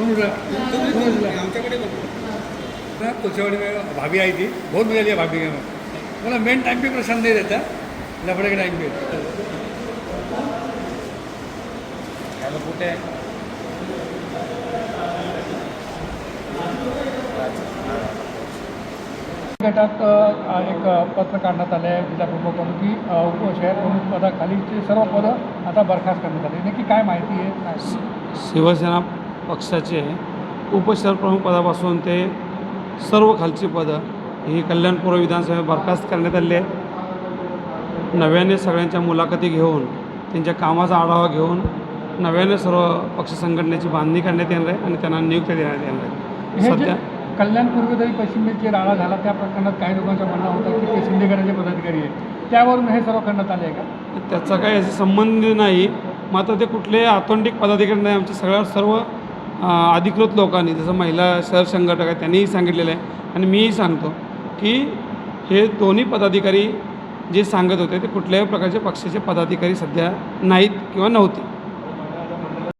आमच्याकडे कोचेवाडी में भाभी आई थी बहुत मजा लिया भाभी के बोला मेन टाइम पे परेशान नहीं रहता लफड़े के टाइम पे हॅलो कुठे आहे? गटात एक पत्र काढण्यात आलं आहे जिल्हा प्रमुख म्हणून की अ, उप शहर प्रमुख पदाखालीचे सर्व पदं आता बरखास्त करण्यात आली. नक्की काय माहिती आहे? शिवसेना पक्षाचे उपशहर प्रमुख पदापासून ते सर्व खालची पदं ही कल्याणपूर्व विधानसभेत बरखास्त करण्यात आली आहे नव्याने सगळ्यांच्या मुलाखती घेऊन त्यांच्या कामाचा आढावा घेऊन नव्याने सर्व पक्ष संघटनेची बांधणी करण्यात येणार आहे आणि त्यांना नियुक्ती देण्यात येणार आहे. हे सध्या कल्याण पूर्वेतही पश्चिमेत जे राडा झाला त्या प्रकरणात काही लोकांचं म्हणणं होतं की ते शिंदेगडाचे पदाधिकारी आहेत. त्यावरून हे सर्व करण्यात आले आहे का? त्याचा काही संबंध नाही. मात्र ते कुठले ऑथेंटिक पदाधिकारी नाही. आमच्या सगळ्या सर्व अधिकृत लोकांनी जसं महिला शहर संघटक आहे त्यांनीही सांगितलेलं आहे. आणि मीही सांगतो की हे दोन्ही पदाधिकारी जे सांगत होते ते कुठल्याही प्रकारचे पक्षाचे पदाधिकारी सध्या नाहीत किंवा नव्हते.